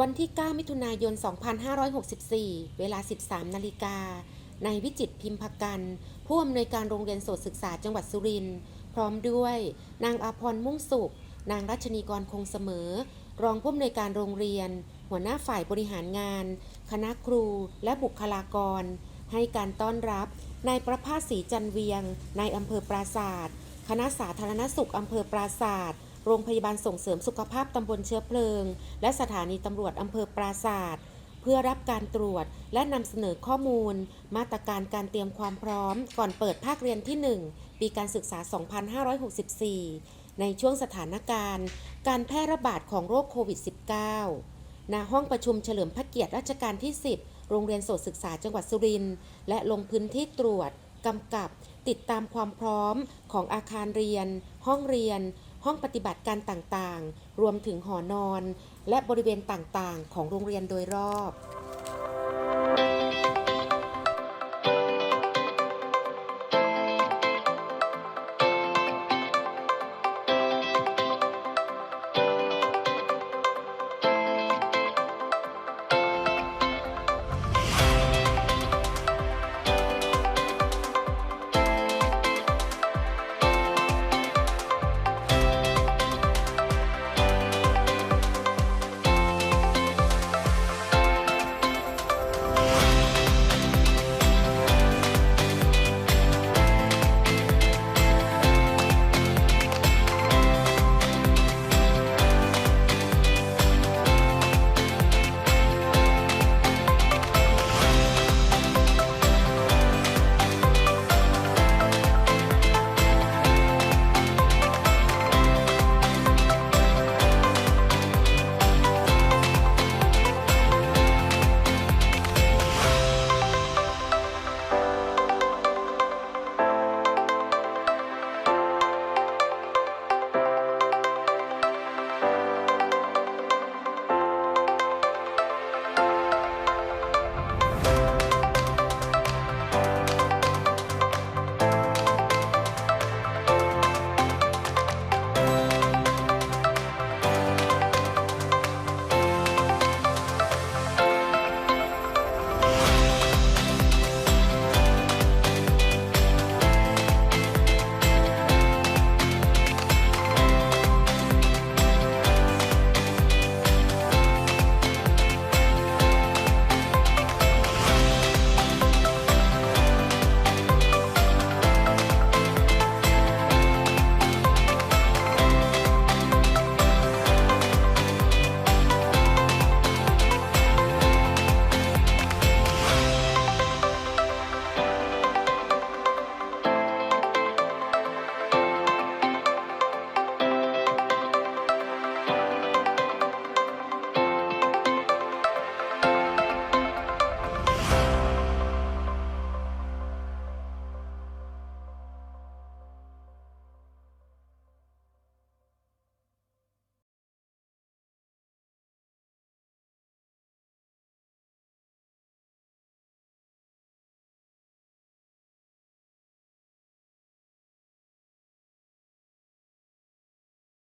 วันที่ 9 มิถุนายน 2564 เวลา 13 นาฬิกา ในวิจิตพิมพกัน ผู้อำนวยการโรงเรียนโสตศึกษาจังหวัดสุรินทร์ พร้อมด้วย นางอาพรมุ่งสุข นางรัชนีกรคงเสมอ รองผู้อำนวยการโรงเรียน หัวหน้าฝ่ายบริหารงาน คณะครู และบุคลากร ให้การต้อนรับ นายประภาสศรีจันเวียง นายอำเภอปราศาสตร์คณะสาธารณสุขอำเภอปราศาสตร์ โรงพยาบาลส่งเสริมสุขภาพตำบลเชื้อเพลิง และสถานีตำรวจอำเภอปราศาสตร์เพื่อรับการตรวจและนำเสนอข้อมูล มาตรการการเตรียมความพร้อม ก่อนเปิดภาคเรียนที่ 1 ปีการศึกษา 2564 ในช่วงสถานการณ์ การแพร่ระบาดของโรคโควิด -19 ณห้องประชุมเฉลิมพระเกียรติรัชกาลที่ 10 โรงเรียนโสตศึกษาจังหวัดสุรินทร์และลงพื้นที่ตรวจกำกับ ติดตามความพร้อมของอาคารเรียน ห้องเรียน ห้องปฏิบัติการต่างๆ รวมถึงหอนอน และบริเวณต่างๆ ของโรงเรียนโดยรอบ